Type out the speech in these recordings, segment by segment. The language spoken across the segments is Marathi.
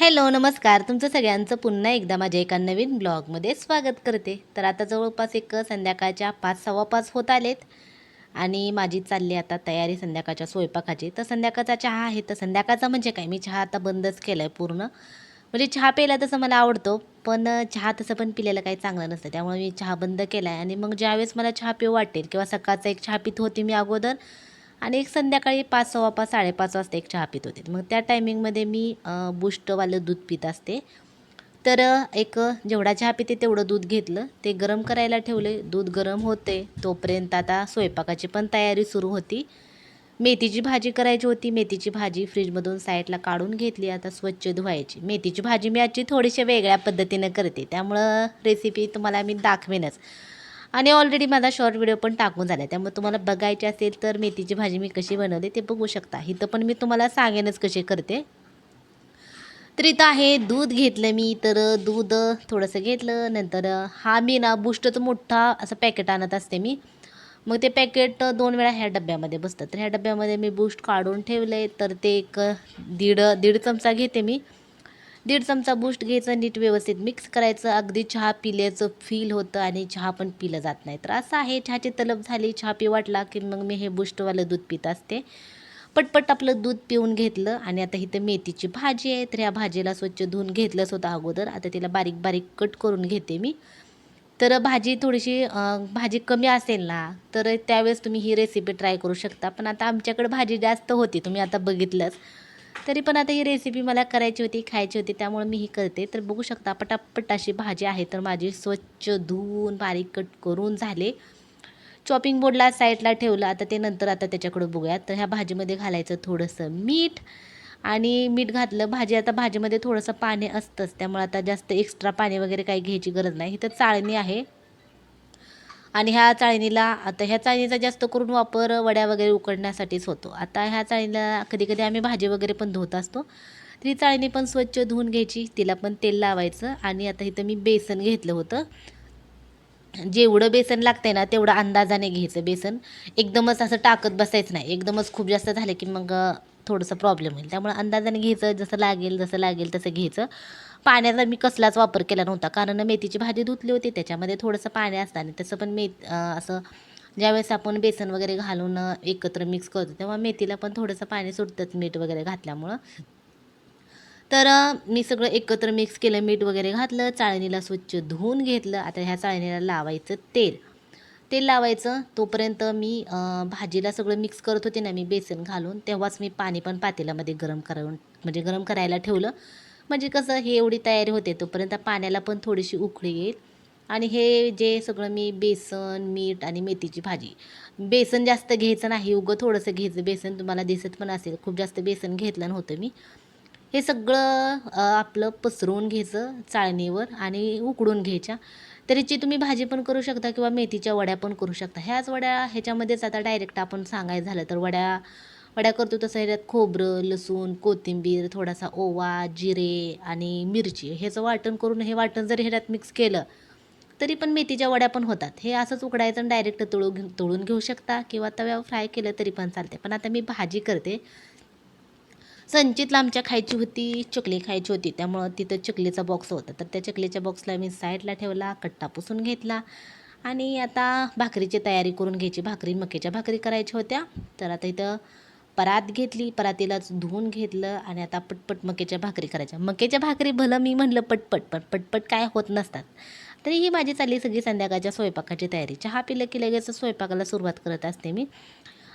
हॅलो नमस्कार. तुमचं सगळ्यांचं पुन्हा एकदा माझ्या एका नवीन ब्लॉगमध्ये स्वागत करते. तर आता जवळपास एक संध्याकाळच्या पाच सव्वा पाच होत आलेत आणि माझी चालली आता तयारी संध्याकाळच्या स्वयंपाकाची. तर संध्याकाळचा चहा आहे. तर संध्याकाळचा म्हणजे काय? मी चहा आता बंदच केला आहे पूर्ण. म्हणजे चहा प्यायला तसं मला आवडतो पण चहा तसं पण पिलेलं काही चांगलं नसतं. त्यामुळे मी चहा बंद केला आहे आणि मग ज्यावेळेस मला चहा पिऊ वाटेल किंवा सकाळचा एक चहा पित होती मी अगोदर आणि एक संध्याकाळी पाच सव्वा पाच साडेपाच वाजता एक चहा पित होते. मग त्या टायमिंगमध्ये मी अं, दूध पित असते. तर एक जेवढा चहा पिते तेवढं दूध घेतलं. ते गरम करायला ठेवले. दूध गरम होते. तोपर्यंत आता स्वयंपाकाची पण तयारी सुरू होती. मेथीची भाजी करायची होती. मेथीची भाजी फ्रीजमधून साईडला काढून घेतली. आता स्वच्छ धुवायची. मेथीची भाजी मी आजची थोडीशी वेगळ्या पद्धतीनं करते. त्यामुळं रेसिपी तुम्हाला मी दाखवेनच. आणि ऑलरेडी माझा शॉर्ट व्हिडिओ पण टाकून झाला त्यामुळे तुम्हाला बघायची असेल तर मेथीची भाजी मी कशी बनवते ते बघू शकता. इथं पण मी तुम्हाला सांगेनच कशी करते. तर इथं आहे दूध घेतलं मी तर दूध थोडंसं घेतलं नंतर हा मी ना बुस्टचं मोठा असं पॅकेट आणत असते मी. मग ते पॅकेट दोन वेळा ह्या डब्यामध्ये बसतं तर ह्या डब्यामध्ये मी बूस्ट काढून ठेवलं आहे तर ते एक दीड दीड चमचा घेते मी. दीड चमचा बूस्ट घ्यायचं नीट व्यवस्थित मिक्स करायचं. अगदी चहा पिल्याचं फील होतं आणि चहा पण पिलं जात नाही. तर असं आहे चहाची तलब झाली चहा पी वाटला की मग मी हे बूस्टवालं दूध पित असते. पटपट आपलं दूध पिऊन घेतलं आणि आता इथं मेथीची भाजी आहे तर ह्या भाजीला स्वच्छ धुवून घेतलंच होतं अगोदर. आता तिला बारीक बारीक कट करून घेते मी. तर भाजी थोडीशी भाजी कमी असेल ना तर त्यावेळेस तुम्ही ही रेसिपी ट्राय करू शकता. पण आता आमच्याकडे भाजी जास्त होती तुम्ही आता बघितलंच. तरी पण आता ही रेसिपी मला करायची होती खायची होती त्यामुळे मी ही करते. तर बघू शकता पटापट अशी भाजी आहे. तर माझी स्वच्छ धुवून बारीक कट करून झाले. चॉपिंग बोर्डला साईडला ठेवलं. आता ते नंतर आता त्याच्याकडे बघूया तर ह्या भाजीमध्ये घालायचं थोडंसं मीठ आणि मीठ घातलं. भाजी आता भाजीमध्ये थोडंसं पाणी असतंच. त्यामुळे आता जास्त एक्स्ट्रा पाणी वगैरे काही घ्यायची गरज नाही. तर चाळणी आहे. आणि ह्या चाळणीला आता ह्या चाळणीचा जास्त करून वापर वड्या वगैरे उकडण्यासाठीच होतो. आता ह्या चाळणीला कधी कधी आम्ही भाजी वगैरे पण धुत असतो. तर ही चाळणी पण स्वच्छ धुवून घ्यायची तिला पण तेल लावायचं आणि आता इथं मी बेसन घेतलं होतं. जेवढं बेसन लागतंय ना तेवढं अंदाजाने घ्यायचं बेसन. एकदमच असं टाकत बसायचं नाही. एकदमच खूप जास्त झालं की मग थोडंसं प्रॉब्लेम होईल. त्यामुळे अंदाजाने घ्यायचं जसं लागेल जसं लागेल तसं घ्यायचं. पाण्याचा मी कसलाच वापर केला नव्हता. कारण मेथीची भाजी धुतली होती त्याच्यामध्ये थोडंसं पाणी असतं आणि तसं पण मेथ असं ज्यावेळेस आपण बेसन वगैरे घालून एकत्र मिक्स करतो तेव्हा मेथीला पण थोडंसं पाणी सुटतंच मीठ वगैरे घातल्यामुळं. तर मी सगळं एकत्र मिक्स केलं मीठ वगैरे घातलं चाळणीला स्वच्छ धुवून घेतलं. आता ह्या चाळणीला लावायचं तेल. तेल लावायचं. तोपर्यंत मी भाजीला सगळं मिक्स करत होते ना मी बेसन घालून तेव्हाच मी पाणी पण पातेल्यामध्ये गरम करून म्हणजे गरम करायला ठेवलं. म्हणजे कसं हे एवढी तयारी होते तोपर्यंत पाण्याला पण थोडीशी उकळी येईल. आणि हे जे सगळं मी बेसन मीठ आणि मेथीची भाजी बेसन जास्त घ्यायचं नाही उगं थोडंसं घ्यायचं. बेसन तुम्हाला दिसत पण असेल खूप जास्त बेसन घेतलं नव्हतं मी. हे सगळं आपलं पसरवून घ्यायचं चाळणीवर आणि उकडून घ्यायच्या. तरीची तुम्ही भाजी पण करू शकता किंवा मेथीच्या वड्या पण करू शकता. ह्याच वड्या ह्याच्यामध्येच आता डायरेक्ट आपण सांगायचं झालं तर वड्या वड्या करतो तसं ह्याच्यात खोबरं लसूण कोथिंबीर थोडासा ओवा जिरे आणि मिरची ह्याचं वाटण करून हे वाटण जर ह्याच्यात मिक्स केलं तरी पण मेथीच्या वड्या पण होतात. हे असंच उकडायचं आणि डायरेक्ट तळू घेऊ तळून घेऊ शकता किंवा तव्यावर फ्राय केलं तरी पण चालते पण आता मी भाजी करते. संचितला आमच्या खायची होती चकली खायची होती. त्यामुळं तिथं चकलीचा बॉक्स होता. तर त्या चकलीच्या बॉक्सला मी साईडला ठेवला कट्टा पुसून घेतला. आणि आता भाकरीची तयारी करून घ्यायची. भाकरी मक्याच्या भाकरी करायच्या होत्या. तर आता इथं परात घेतली. परातीलाच धुवून घेतलं आणि आता पटपट मक्याच्या भाकरी करायच्या. मक्याच्या भाकरी भलं मी म्हणलं पटपट पण पटपट काय होत नसतात. तरी ही माझी चालली सगळी संध्याकाळच्या स्वयंपाकाची तयारी. चहा पिलं की लगेच स्वयंपाकाला सुरुवात करत असते मी.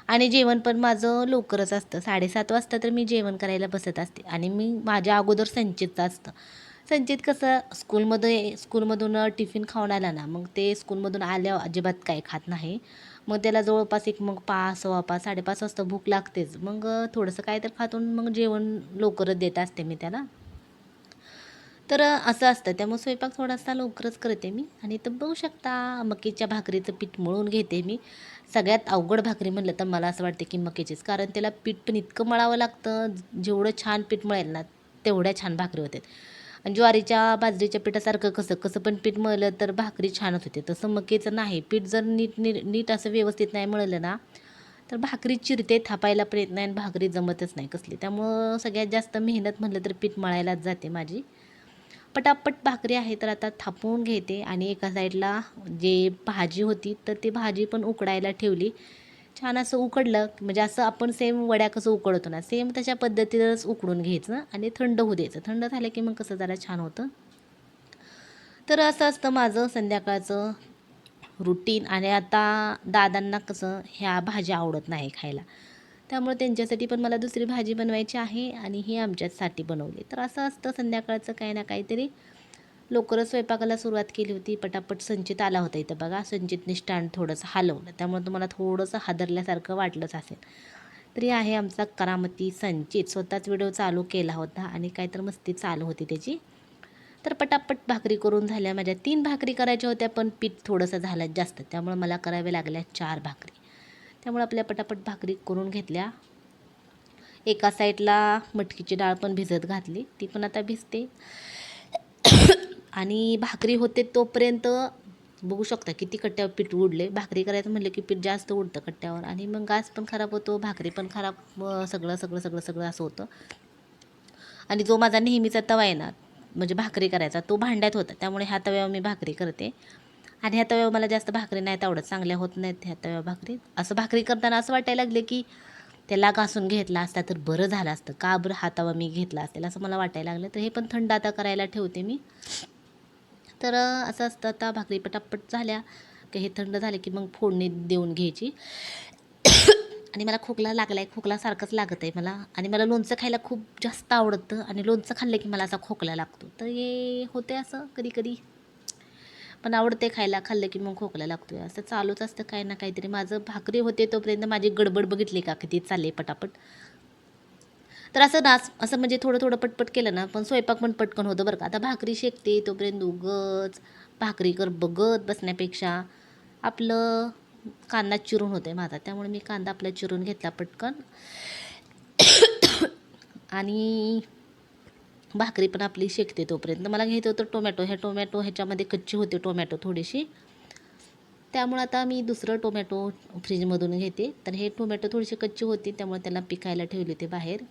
आणि जेवण पण माझं लवकरच असतं. साडेसात वाजता तर मी जेवण करायला बसत असते. आणि मी माझ्या अगोदर संचितचं असतं. संचित कसं स्कूलमध्ये स्कूलमधून टिफिन खाऊन आला ना मग ते स्कूलमधून आल्यावर अजिबात काय खात नाही. मग त्याला जवळपास एक मग पाच सव्वा पाच साडेपाच वाजता भूक लागतेच. मग थोडंसं काय तर खातून मग जेवण लवकरच देत असते मी त्याला. तर असं असतं. त्यामुळे स्वयंपाक थोडासा लवकरच करते मी. आणि तर बघू शकता मकीच्या भाकरीचं पीठ मळून घेते मी. सगळ्यात अवघड भाकरी म्हणलं तर मला असं वाटते की मकीचीच कारण त्याला पीठ पण इतकं मळावं लागतं जेवढं छान पीठ मळेल ना तेवढ्या छान भाकरी होते आणि ज्वारीच्या बाजरीच्या पिठासारखं कसं कसं पण पीठ मळलं तर भाकरी छानच होते. तसं मकीचं नाही. पीठ जर नीट नीट नीट असं व्यवस्थित नाही मळलं ना तर भाकरी चिरते थापायला प्रयत्न नाही आणि भाकरी जमतच नाही कसली. त्यामुळं सगळ्यात जास्त मेहनत म्हणलं तर पीठ मळायलाच जाते माझी. पटापट भाकरी आहे तर आता थापून घेते आणि एका साईडला जे भाजी होती तर ती भाजी पण उकडायला ठेवली. छान असं उकडलं म्हणजे असं आपण सेम वड्या कसं उकडतो ना सेम तशा पद्धतीनंच उकडून घ्यायचं आणि थंड होऊ द्यायचं. थंड झालं की मग कसं जरा छान होतं. तर असं असतं माझं संध्याकाळचं रुटीन आणि आता दादांना कसं ह्या भाज्या आवडत नाही खायला. त्यामुळे त्यांच्यासाठी पण मला दुसरी भाजी बनवायची आहे आणि ही आमच्यासाठी बनवली. तर असं असतं संध्याकाळचं काही ना काहीतरी. लवकरच स्वयंपाकाला सुरुवात केली होती. पटापट संचित आला होता इथं बघा. संचितने स्टँड थोडंसं हलवलं. त्यामुळे तुम्हाला थोडंसं हादरल्यासारखं वाटलंच असेल. तरी आहे आमचा करामती संचित. स्वतःच व्हिडिओ चालू केला होता आणि काहीतर मस्ती चालू होती त्याची. तर पटापट भाकरी करून झाल्या. माझ्या तीन भाकरी करायच्या होत्या पण पीठ थोडंसं झालं जास्त. त्यामुळे मला कराव्या लागल्या चार भाकरी. त्यामुळे आपल्या पटापट भाकरी करून घेतल्या. एका साईडला मटकीची डाळ पण भिजत घातली. ती पण आता भिजते. आणि भाकरी होते तोपर्यंत बघू शकता किती कट्ट्यावर पीठ उडले. भाकरी करायचं म्हटलं की पीठ जास्त उडतं कट्ट्यावर. आणि मग गास पण खराब होतो भाकरी पण खराब सगळं सगळं सगळं सगळं असं होतं. आणि जो माझा नेहमीचा तवा आहे ना म्हणजे भाकरी करायचा तो भांड्यात होता. त्यामुळे ह्या तव्यावर मी भाकरी करते. आणि ह्या तव्यावर मला जास्त भाकरी नाहीत आवडत. चांगल्या होत नाहीत ह्या तव्यावर भाकरी. असं भाकरी करताना असं वाटायला लागले की त्याला घासून घेतला असता तर बरं झालं असतं. का बरं हातावर मी घेतला असेल असं मला वाटायला लागलं. तर हे पण थंड आता करायला ठेवते मी. तर असं असतं आता भाकरी पटापट झाल्या की हे थंड झाले की मग फोडणी देऊन घ्यायची. आणि मला खोकला लागला आहे खोकलासारखंच लागत आहे मला. आणि मला लोणचं खायला खूप जास्त आवडतं. आणि लोणचं खाल्लं की मला असा खोकला लागतो. तर हे होते असं कधी कधी पण आवडते खायला खाल्लं की मग खोकला लागतो असं चालूच असतं काही ना काहीतरी. माझं भाकरी होते तोपर्यंत माझी गडबड बघितली का किती? चालले पटापट. तर असं नाच असं म्हणजे थोडं थोडं पटपट केलं ना पण स्वयंपाक पण पटकन होतं बरं का. आता भाकरी शेकते तोपर्यंत उगच भाकरी कर बघत बसण्यापेक्षा आपलं कांदा चिरून होते माझा. त्यामुळे मी कांदा आपला चिरून घेतला पटकन. आणि भाकरी पण आपली शेकते तोपर्यंत. मला घ्यायचं होतं टोमॅटो. ह्या टोमॅटो ह्याच्यामध्ये कच्ची होते टोमॅटो थोडीशी. त्यामुळे आता मी दुसरं टोमॅटो फ्रीजमधून घेते. तर हे टोमॅटो थोडीशी कच्ची होती त्यामुळे त्याला पिकायला ठेवले होते बाहेर.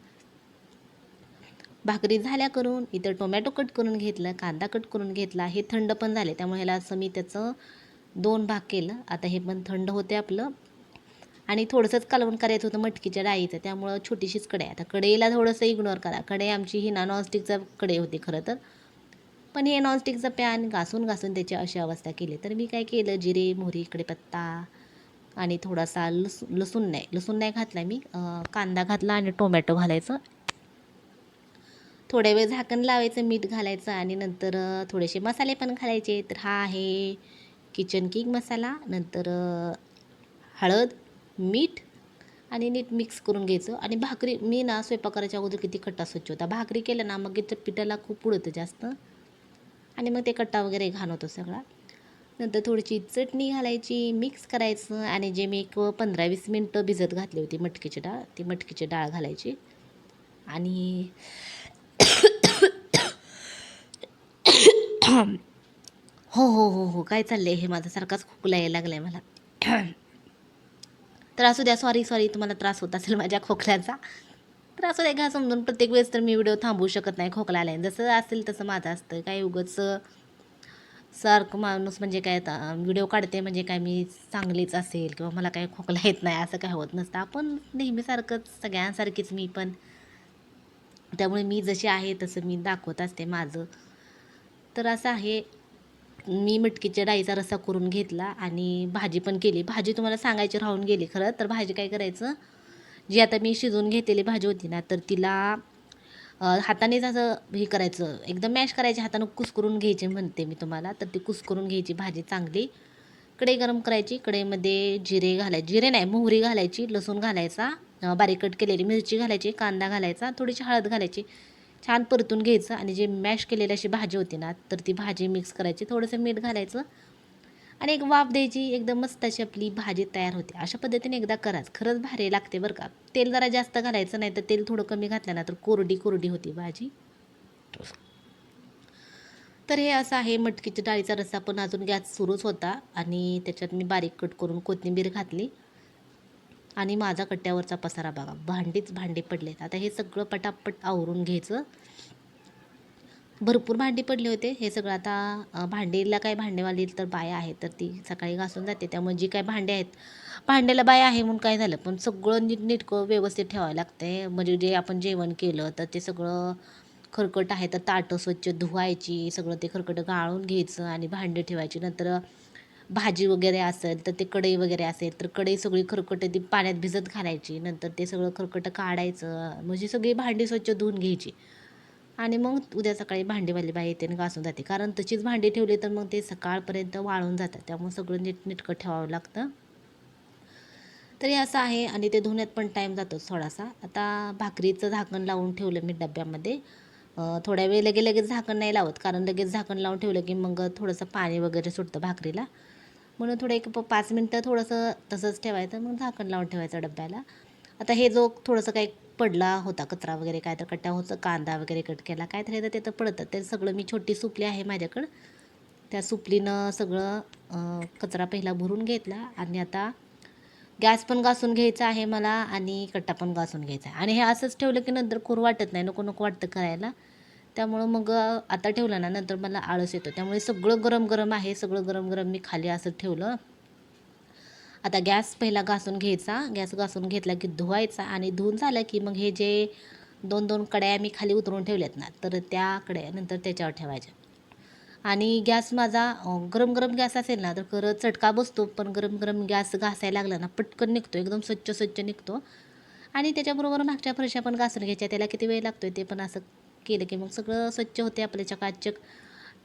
भाकरी झाल्या करून इथं टोमॅटो कट करून घेतलं कांदा कट करून घेतला. हे थंड पण झाले त्यामुळे ह्याला असं मी त्याचं दोन भाग केलं. आता हे पण थंड होते आपलं. आणि थोडंसंच कालवण करायचं होतं मटकीच्या डाळीचं त्यामुळं छोटीशीच कढई. आता कढईला थोडंसं इग्नोर करा. कढई आमची ही ना नॉनस्टिकचा कढई होती खरं तर. पण हे नॉनस्टिकचं पॅन घासून घासून त्याची अशी अवस्था केली. तर मी काय केलं जिरे मोहरी कढीपत्ता आणि थोडासा लसू लसूण नाही. लसूण नाही घातला मी. कांदा घातला आणि टोमॅटो घालायचं. थोड्या वेळ झाकण लावायचं मीठ घालायचं आणि नंतर थोडेसे मसाले पण घालायचे. तर हा आहे किचन किंग मसाला. नंतर हळद मीठ आणि नीट मिक्स करून घ्यायचं. आणि भाकरी मी ना स्वयंपाक करायच्या अगोदर किती कट्टा स्वच्छ होता. भाकरी केलं ना मग इथं पिठाला खूप उडतं जास्त. आणि मग ते कट्टा वगैरे घाण होतो सगळा. नंतर थोडीशी चटणी घालायची मिक्स करायचं. आणि जे मी एक पंधरा वीस मिनटं भिजत घातली होती मटकीची डाळ ती मटकीची डाळ घालायची. आणि हो हो हो हो काय चाललं आहे हे माझा सारखाच खोकला यायला आहे मला. तर असू द्या. सॉरी सॉरी तुम्हाला त्रास होत असेल माझ्या खोकल्याचा. तर असू द्या घ्या समजून प्रत्येक वेळेस तर मी व्हिडिओ थांबवू शकत नाही खोकला आलाय जसं असेल तसं माझं असतं. काय उगंच सारखं माणूस म्हणजे काय व्हिडिओ काढते म्हणजे काय मी चांगलीच असेल किंवा मला काय खोकला येत नाही असं काय होत नसतं. आपण नेहमीसारखंच सगळ्यांसारखीच मी पण. त्यामुळे मी जशी आहे तसं मी दाखवत असते माझं. तर असं आहे. मी मटकीच्या डाळीचा रस्सा करून घेतला आणि भाजी पण केली. भाजी तुम्हाला सांगायची राहून गेली खरं तर भाजी काय करायचं? जी आता मी शिजवून घेतलेली भाजी होती ना तर तिला हातानेच असं हे करायचं एकदम मॅश करायची हातानं कुस्करून घ्यायची म्हणते मी तुम्हाला. तर ती कुस्करून घ्यायची भाजी चांगली. कढई गरम करायची कढईमध्ये जिरे घालायचे. जिरे नाही मोहरी घालायची लसूण घालायचा बारीक कट केलेली मिरची घालायची कांदा घालायचा थोडीशी हळद घालायची. छान परतून घ्यायचं आणि जे मॅश केलेली अशी भाजी होती ना तर ती भाजी मिक्स करायची थोडंसं मीठ घालायचं आणि एक वाफ द्यायची एकदम मस्त अशी आपली भाजी तयार होते. अशा पद्धतीने एकदा कराच खरंच भारी लागते बरं का. तेल जरा जास्त घालायचं नाही तर तेल थोडं कमी घातलं ना तर कोरडी कोरडी होती भाजी. तर हे असं आहे मटकीच्या डाळीचा रस्सा पण अजून गॅस सुरूच होता आणि त्याच्यात मी बारीक कट करून कोथिंबीर घातली. आणि माझा कट्ट्यावरचा पसारा बघा. भांडीच भांडी पडलेत. आता हे सगळं पटापट आवरून घ्यायचं. भरपूर भांडी पडली होते. हे सगळं आता भांडीला काय भांडेवाली तर बाया आहेत तर ती सकाळी घासून जाते. त्यामुळे जी काय भांडे आहेत भांड्याला बाया आहे म्हणून काय झालं? पण सगळं नीटनेटकं व्यवस्थित ठेवावं लागते म्हणजे जे आपण जेवण केलं तर ते सगळं खरकट आहे. तर ताटं स्वच्छ धुवायची सगळं ते खरकट गाळून घ्यायचं आणि भांडी ठेवायची. नंतर भाजी वगैरे असेल तर ते कढई वगैरे असेल तर कढई सगळी खरकट ती पाण्यात भिजत घालायची. नंतर ते सगळं खरकटं काढायचं. म्हणजे सगळी भांडी स्वच्छ धुवून घ्यायची. आणि मग उद्या सकाळी भांडीवाली बाई येते आणि घासून जाते. कारण तशीच भांडी ठेवली तर मग ते सकाळपर्यंत वाळून जातात. त्यामुळे सगळं नीटनेटकं ठेवावं लागतं. तरी असं आहे आणि ते धुण्यात पण टाईम जातो थोडासा. आता भाकरीचं झाकण लावून ठेवलं मी डब्यामध्ये. थोड्या वेळ लगे लगेच झाकण नाही लावत. कारण लगेच झाकण लावून ठेवलं की मग थोडंसं पाणी वगैरे सुटतं भाकरीला. म्हणून थोडं एक प- पाच मिनटं थोडंसं तसंच ठेवायचं मग झाकण लावून ठेवायचं डब्याला. आता हे जो थोडंसं काही पडला होता कचरा वगैरे काय तर कट्ट्या होतं कांदा वगैरे कट केला काय तर हे तर ते तर पडतं. ते सगळं मी छोटी सुपली आहे माझ्याकडं. त्या सुपलीनं सगळं कचरा पहिला भरून घेतला आणि आता गॅस पण घासून घ्यायचा आहे मला आणि कट्टा पण घासून घ्यायचा आहे. आणि हे असंच ठेवलं की नंतर खूर वाटत नाही नको नको वाटतं करायला. त्यामुळं मग आता ठेवलं ना नंतर मला आळस येतो. त्यामुळे सगळं गरम गरम आहे सगळं गरम गरम मी खाली असं ठेवलं. आता गॅस पहिला घासून घ्यायचा. गॅस घासून घेतला की धुवायचा आणि धुवून झालं की मग हे जे दोन दोन कड्या मी खाली उतरून ठेवल्यात ना तर त्या कड्या नंतर त्याच्यावर ठेवायच्या. आणि गॅस माझा गरम गरम गॅस असेल ना तर खरं चटका बसतो पण गरम गरम गॅस घासायला लागला ना पटकन निघतो एकदम स्वच्छ स्वच्छ निघतो. आणि त्याच्याबरोबर मागच्या फरशा पण घासून घ्यायच्या त्याला किती वेळ लागतो ते पण असं केलं की मग सगळं स्वच्छ होते आपल्याच्या चकाचक.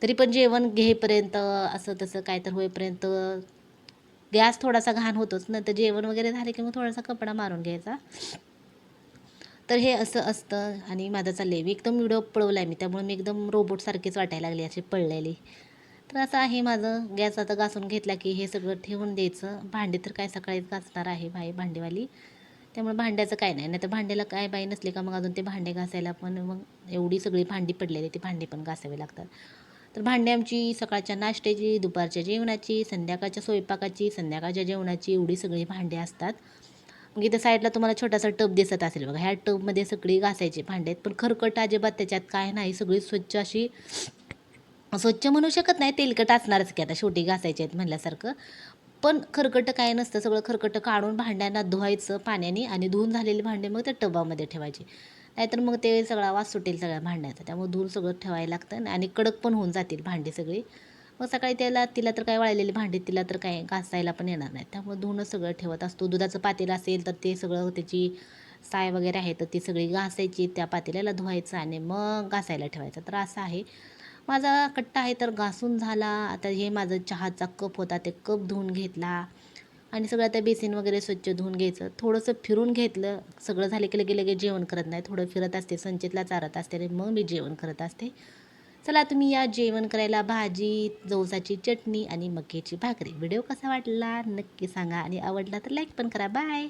तरी पण जेवण घेईपर्यंत असं तसं काय तर होईपर्यंत गॅस थोडासा घाण होतोच. नंतर जेवण वगैरे झाले की मग थोडासा कपडा मारून घ्यायचा. तर हे असं असतं आणि माझा चाललं मी एकदम व्हिडिओ पळवला आहे मी. त्यामुळे मी एकदम रोबोटसारखीच वाटायला लागली अशी पळलेली. तर असं आहे माझं. गॅस आता घासून घेतला की हे सगळं ठेवून द्यायचं. भांडी तर काय सकाळीच घासणार आहे बाई भांडेवाली. त्यामुळे भांड्याचं काय नाही. नाही तर भांड्याला काय बाई नसली का मग अजून ते भांडे घासायला पण मग एवढी सगळी भांडी पडलेली ती भांडी पण घासावी लागतात. तर भांडे आमची सकाळच्या नाश्त्याची दुपारच्या जेवणाची संध्याकाळच्या स्वयंपाकाची संध्याकाळच्या जेवणाची एवढी सगळी भांडे असतात. मग इथं साईडला तुम्हाला छोटासा टब दिसत असेल बघा. ह्या टबमध्ये सगळी घासायची भांडे आहेत. पण खरकट अजिबात त्याच्यात काय नाही. सगळी स्वच्छ अशी स्वच्छ म्हणू शकत नाही. तेलकट असणारच की आता. शेवटी घासायचे आहेत म्हणल्यासारखं. पण खरकटं काय नसतं. सगळं खरकटं काढून भांड्यांना धुवायचं पाण्याने आणि धुवून झालेली भांडे मग त्या टबामध्ये ठेवायची. नाहीतर मग ते सगळा वास सुटेल सगळ्या भांड्याचा त्यामुळे धुवून सगळं ठेवायला लागतं आणि कडक पण होऊन जातील भांडी सगळी. मग सकाळी त्याला तिला तर काय वाळलेली भांडी तिला तर काय घासायला पण येणार नाही त्यामुळे धुणं सगळं ठेवत असतो. दुधाचं पातेलं असेल तर ते सगळं त्याची साय वगैरे आहे तर ती सगळी घासायची त्या पातेल्याला धुवायचं आणि मग घासायला ठेवायचं. तर असं आहे. माझा कट्टा आहे तर घासून झाला. आता हे माझं चहाचा कप होता ते कप धुवून घेतला. आणि सगळं आता बेसिन वगैरे स्वच्छ धुवून घ्यायचं. थोडंसं फिरून घेतलं. सगळं झालं की लगे लगे जेवण करत नाही. थोडं फिरत असते संचितला चारत असते आणि मग मी जेवण करत असते. चला तुम्ही या जेवण करायला भाजी जवसाची चटणी आणि मक्याची भाकरी. व्हिडिओ कसा वाटला नक्की सांगा आणि आवडला तर लाईक पण करा. बाय